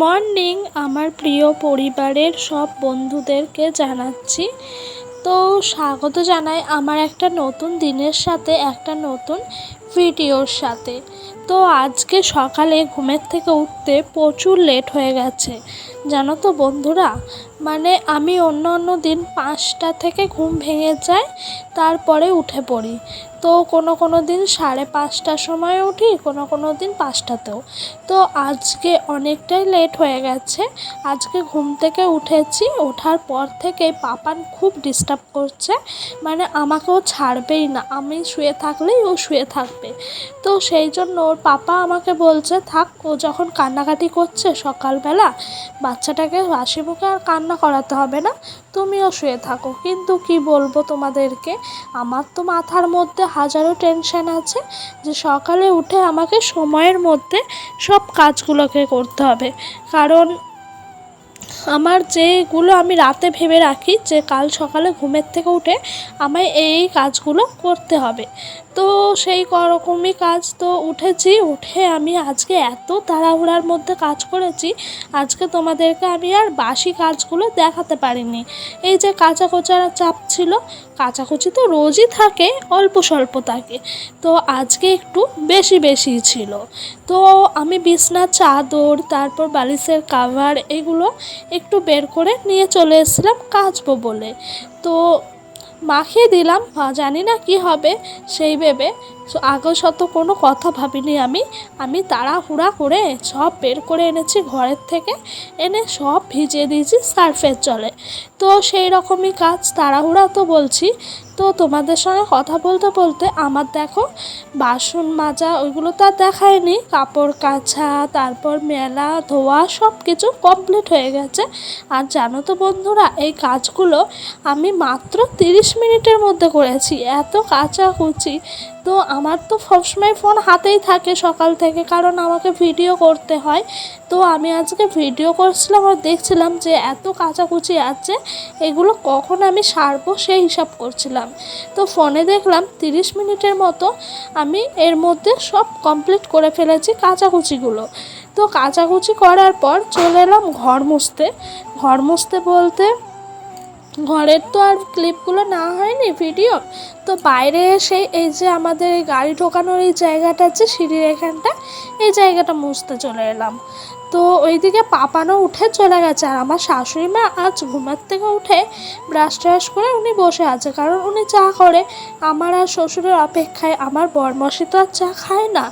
Morning আমার প্রিয় পরিবারের সব বন্ধুদেরকে জানাচ্ছি। তো স্বাগত জানাই আমার একটা নতুন দিনের সাথে একটা নতুন ভিডিওর সাথে। তো আজকে সকালে ঘুমের থেকে উঠতে প্রচুর লেট হয়ে গেছে। জানো তো বন্ধুরা? মানে আমি অন্য অন্য দিন পাঁচটা থেকে ঘুম ভেঙে যায়, তারপরে উঠে পড়ি। তো কোনো কোনো দিন সাড়ে পাঁচটার সময় উঠি, কোনো কোনো দিন পাঁচটাতেও। তো আজকে অনেকটাই লেট হয়ে গেছে। আজকে ঘুম থেকে উঠেছি, ওঠার পর থেকে পাপান খুব ডিস্টার্ব করছে। মানে আমাকেও ছাড়বেই না। আমি শুয়ে থাকলেই ও শুয়ে থাকবে তো সেই জন্য ওর পাপা আমাকে বলছে, থাক, ও যখন কান্নাকাটি করছে সকালবেলা, বাচ্চাটাকে হাসি মুখে আর কান্না করাতে হবে না, তুমিও শুয়ে থাকো। কিন্তু কি বলব তোমাদেরকে, আমার তো মাথার মধ্যে হাজারো টেনশন আছে যে সকালে উঠে আমাকে সময়ের মধ্যে সব কাজগুলোকে করতে হবে। কারণ আমার যেগুলো আমি রাতে ভেবে রাখি যে কাল সকালে ঘুমের থেকে উঠে আমায় এই কাজগুলো করতে হবে। তো সেই রকমই কাজ তো উঠেছি, উঠে আমি আজকে এত তাড়াহুড়ার মধ্যে কাজ করেছি, আজকে তোমাদেরকে আমি আর বাসি কাজগুলো দেখাতে পারিনি। এই যে কাঁচা কোচার চাপ ছিল, কাচাকুচি তো রোজই থাকে, অল্প স্বল্প থাকে। তো আজকে একটু বেশি বেশি ছিল। তো আমি বিছনার চাদর, তারপর বালিশের কাভার এগুলো একটু বের করে নিয়ে চলে এসেছিলাম কাচবো বলে। তো মাখিয়ে দিলাম, জানি না কি হবে, সেই ভেবে আগস্ট কোনো কথা ভাবিনি আমি। আমি তাড়াহুড়া করে সব বের করে এনেছি ঘরের থেকে। এনে সব ভিজিয়ে দিয়েছি সার্ফের জলে। তো সেই রকমই কাজ, তাড়াহুড়া তো বলছি। তো তোমাদের সঙ্গে কথা বলতে বলতে আমার দেখো, বাসন মাজা ওইগুলো তো আর দেখায়নি। কাপড় কাচা, তারপর মেলা, ধোয়া সব কিছু কমপ্লিট হয়ে গেছে। আর জানো তো বন্ধুরা, এই কাজগুলো আমি মাত্র তিরিশ মিনিটের মধ্যে করেছি। এত কাচাকুচি। তো আমার তো সবসময় ফোন হাতেই থাকে সকাল থেকে, কারণ আমাকে ভিডিও করতে হয়। তো আমি আজকে ভিডিও করছিলাম আর দেখছিলাম যে এত কাচাকুচি আছে, এগুলো কখন আমি সারবো সেই হিসাব করছিলাম। তো ফোনে দেখলাম তিরিশ মিনিটের মতো আমি এর মধ্যে সব কমপ্লিট করে ফেলেছি কাচাকুচিগুলো। তো কাচাকুচি করার পর চলে এলাম ঘর মুছতে। ঘর মুছতে বলতে ঘরের তো আর ক্লিপগুলো না হয়নি ভিডিও তো বাইরে এসে এই যে আমাদের গাড়ি ঢোকানোর এই জায়গাটা আছে, সিঁড়ির এখানটা, এই জায়গাটা মুছতে চলে এলাম। তো ওইদিকে পাপানো উঠে চলে গেছে, আর আমার শাশুড়ি মা আজ ঘুমার থেকে উঠে ব্রাশ ট্রাশ করে উনি বসে আছে, কারণ উনি চা করে। আমার আর শ্বশুরের অপেক্ষায় আমার বরমশি তো আর চা খায় না,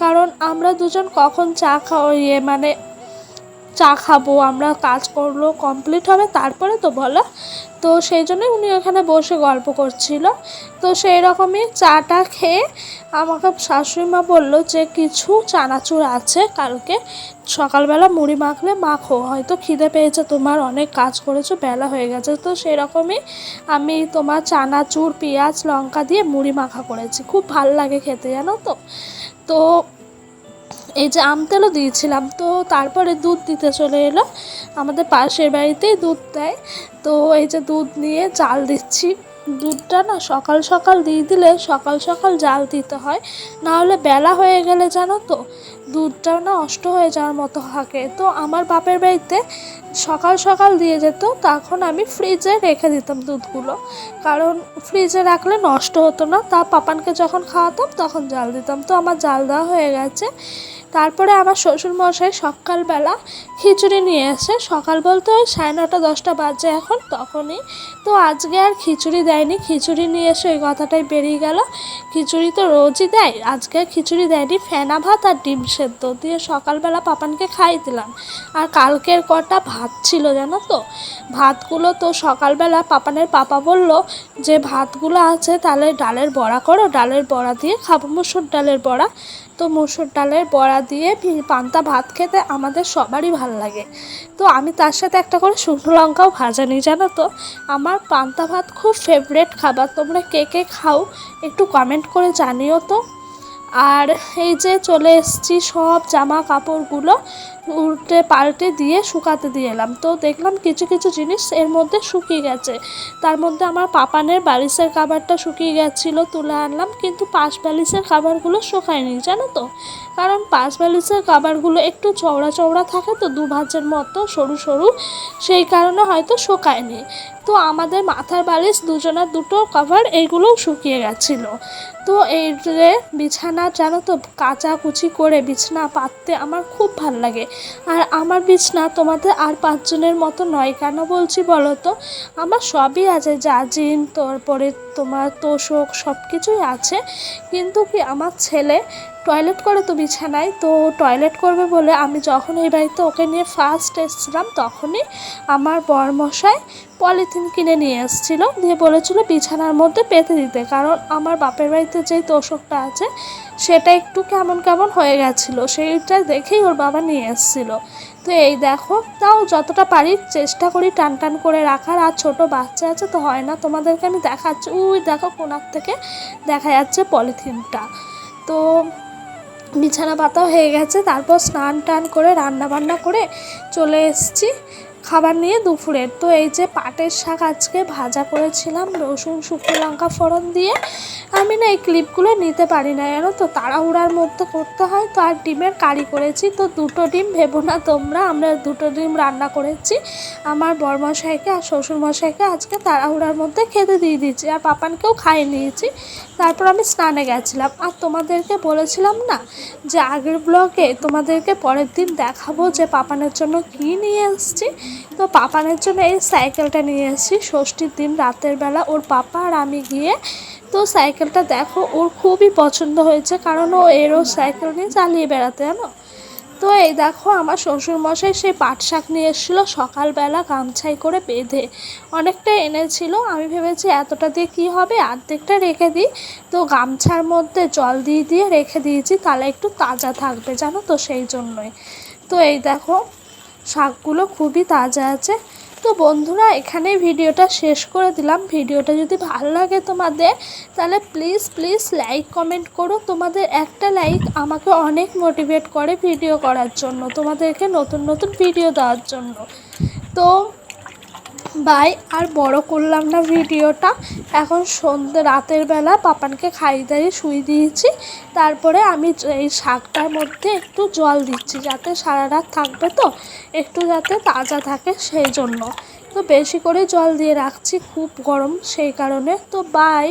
কারণ আমরা দুজন কখন চা খাওয়া ইয়ে মানে চা খাব, আমরা কাজ করল কমপ্লিট হবে, তারপরে তো বলো। তো সেই জন্যই উনি ওখানে বসে গল্প করছিল। তো সেই রকমই চাটা খেয়ে আমাকে শাশুড়ি মা বলল যে, কিছু চানাচুর আছে কালকে। সকালবেলা মুড়ি মাখলে মাখো, হয়তো খিদে পেয়েছে, তোমার অনেক কাজ করেছ, বেলা হয়ে গেছে। তো সেই রকমই আমি তোমার চানাচুর, পেঁয়াজ, লঙ্কা দিয়ে মুড়ি মাখা করেছি। খুব ভালো লাগে খেতে, জানো তো? তো এই যে আম তেলও দিয়েছিলাম, তো তারপরে দুধ দিতে চলে এলো। আমাদের পাশের বাড়িতেই দুধ দেয়। তো এই যে দুধ নিয়ে জাল দিচ্ছি। দুধটা না সকাল সকাল দিয়ে দিলে সকাল সকাল জাল দিতে হয়। না হলে বেলা হয়ে গেলে জানো তো দুধটাও না নষ্ট হয়ে যাওয়ার মতো থাকে। তো আমার বাপের বাড়িতে সকাল সকাল দিয়ে যেত, তখন আমি ফ্রিজে রেখে দিতাম দুধগুলো। কারণ ফ্রিজে রাখলে নষ্ট হতো না। তা পাপানকে যখন খাওয়াতাম, তখন জাল দিতাম। তো আমার জাল দেওয়া হয়ে গেছে। তারপরে আমার শ্বশুরমশাই সকালবেলা খিচুড়ি নিয়ে এসে, সকাল বলতে ওই সাড়ে নটা, দশটা বাজে এখন তখনই। তো আজকে আর খিচুড়ি দেয়নি, খিচুড়ি নিয়ে এসে ওই কথাটাই বেরিয়ে গেল। খিচুড়ি তো রোজই দেয়, আজকে খিচুড়ি দেয়নি, ফেনা ভাত আর ডিম সেদ্ধ দিয়ে সকালবেলা পাপানকে খাই দিলাম। আর কালকের কটা ভাত ছিল জানো তো? ভাতগুলো তো সকালবেলা পাপানের পাপা বলল, যে ভাতগুলো আছে তাহলে ডালের বড়া করো, ডালের বড়া দিয়ে খাব, মুসুর ডালের বড়া। তো মুসুর ডালের বড়া দিয়ে পান্তা ভাত খেতে আমাদের সবারই ভালো লাগে। তো আমি তার সাথে একটা করে শুকনো লঙ্কাও ভাজা নিই, জানো তো? আমার পান্তা ভাত খুব ফেভারেট খাবার। তোমরা কে কে খাও একটু কমেন্ট করে জানিও তো। আর এই যে চলে এসছি সব জামা কাপড়গুলো। উল্টে পাল্টে দিয়ে শুকাতে দিয়ে এলাম। তো দেখলাম কিছু কিছু জিনিস এর মধ্যে শুকিয়ে গেছে। তার মধ্যে আমার পাপানের বালিশের খাবারটা শুকিয়ে গেছিল তুলে আনলাম, কিন্তু পাশ বালিশের খাবারগুলো শুকায়নি, জানো তো? কারণ পাশ বালিশের খাবারগুলো একটু চওড়া চওড়া থাকে তো দু ভাঁজের মতো, সরু সরু, সেই কারণে হয়তো শুকায়নি। তো আমাদের মাথার বালিশ দুজনের দুটো কভার এইগুলোও শুকিয়ে গেছিল। তো এই বিছানা, জানো তো কাচাকুচি করে বিছানা পাততে আমার খুব ভালো লাগে। আর আমার বিছনা তোমাদের আর পাঁচজনের মতো নয় কেন বলছি বলো তো? আমার সবই আছে জাজিন তারপরে তোমার তোষক সব কিছুই আছে। কিন্তু কি আমার ছেলে টয়লেট করে তো বিছানায়, তো টয়লেট করবে বলে আমি যখন এই বাড়িতে ওকে নিয়ে ফার্স্ট এসেছিলাম তখনই আমার বরমশাই পলিথিন কিনে নিয়ে এসেছিল, দিয়ে বলেছিল বিছানার মধ্যে পেতে দিতে। কারণ আমার বাপের বাড়িতে যেই তোষকটা আছে, সেটা একটু কেমন কেমন হয়ে গেছিল, সেইটা দেখেই ওর বাবা নিয়ে এসেছিল। তো এই দেখো, তাও যতটা পারি চেষ্টা করি টান টান করে রাখার, আর ছোট বাচ্চা আছে তো হয় না, তোমাদেরকে আমি দেখাচ্ছি। উই, দেখো কোনার থেকে দেখা যাচ্ছে পলিথিনটা। তো বিছানা পাতা হয়ে গেছে তারপর স্নান টান করে রান্না বান্না করে চলে এসেছি। খাবার নিয়ে দুপুরের তো এই যে পাটের শাক আজকে ভাজা করেছিলাম, রসুন, শুকনো লঙ্কা ফোড়ন দিয়ে। আমি না এই ক্লিপগুলো নিতে পারি না, জানো তো? তাড়াহুড়ার মধ্যে করতে হয়। তো আর ডিমের কারি করেছি। তো দুটো ডিম, ভেবো না তোমরা, আমরা দুটো ডিম রান্না করেছি। আমার বরমশাইকে আর শ্বশুরমশাইকে আজকে তাড়াহুড়ার মধ্যে খেতে দিয়ে দিয়েছি। আর পাপানকেও খাইয়ে নিয়েছি। তারপর আমি স্নানে গেছিলাম। আর তোমাদেরকে বলেছিলাম না যে আগের ব্লগে তোমাদেরকে পরের দিন দেখাবো যে পাপানের জন্য কী নিয়ে এসেছি? তো পাপানের জন্য এই সাইকেলটা নিয়ে এসেছি ষষ্ঠীর দিন রাতের বেলা ওর পাপা আর আমি গিয়ে তো সাইকেলটা দেখো, ওর খুবই পছন্দ হয়েছে কারণ ও এরও সাইকেল নিয়ে চালিয়ে বেড়াতে, জানো? তো এই দেখো আমার শ্বশুরমশাই সেই পাট শাক নিয়ে এসেছিল সকালবেলা গামছাই করে বেঁধে। অনেকটা এনেছিল, আমি ভেবেছি এতটা দিয়ে কী হবে অর্ধেকটা রেখে দিই। তো গামছার মধ্যে জল দিয়ে দিয়ে রেখে দিয়েছি, তাহলে একটু তাজা থাকবে, জানো তো, সেই জন্যই। তো এই দেখো শাকগুলো খুবই তাজা আছে। তো বন্ধুরা, এখানে ভিডিওটা শেষ করে দিলাম। ভিডিওটা যদি ভালো লাগে তোমাদের, তাহলে প্লিজ প্লিজ লাইক কমেন্ট করো। তোমাদের একটা লাইক আমাকে অনেক মোটিভেট করে ভিডিও করার জন্য, তোমাদেরকে নতুন নতুন ভিডিও দেওয়ার জন্য। তো বাই, আর বড় করলাম না ভিডিওটা। এখন সন্ধ্যে রাতের বেলা পাপানকে খাই দাইয়ে শুই দিয়েছি। তারপরে আমি এই শাকটার মধ্যে একটু জল দিচ্ছি, যাতে সারা রাত থাকবে তো, একটু যাতে তাজা থাকে সেই জন্য। তো বেশি করে জল দিয়ে রাখছি, খুব গরম সেই কারণে। তো বাই।